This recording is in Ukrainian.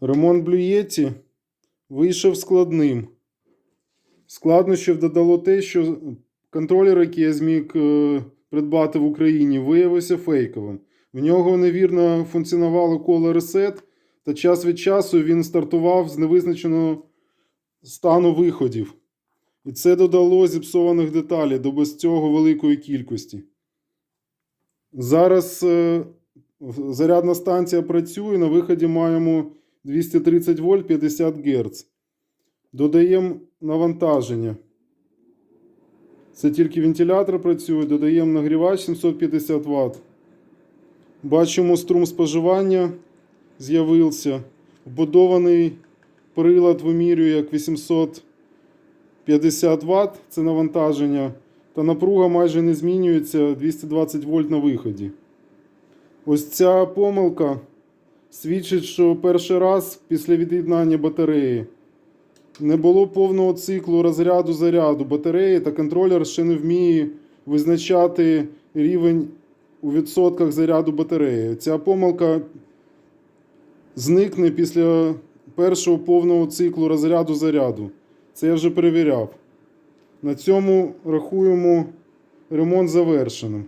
Ремонт блюєті вийшов складним. Складнощів додало те, що контролер, який я зміг е, придбати в Україні, виявився фейковим. В нього невірно функціонувало коло ресет, та час від часу він стартував з невизначеного стану виходів. І це додало зіпсованих деталей до без цього великої кількості. Зараз е, зарядна станція працює. На виході маємо 230 вольт 50 Гц. Додаємо навантаження. Це тільки вентилятор працює, додаємо нагрівач 750 Вт. Бачимо струм споживання з'явився. Вбудований прилад вимірює як 850 Вт це навантаження. Та напруга майже не змінюється 220 вольт на виході. Ось ця помилка свідчить, що перший раз після від'єднання батареї не було повного циклу розряду заряду батареї, та контролер ще не вміє визначати рівень у відсотках заряду батареї. Ця помилка зникне після першого повного циклу розряду заряду. Це я вже перевіряв. На цьому рахуємо ремонт завершеним.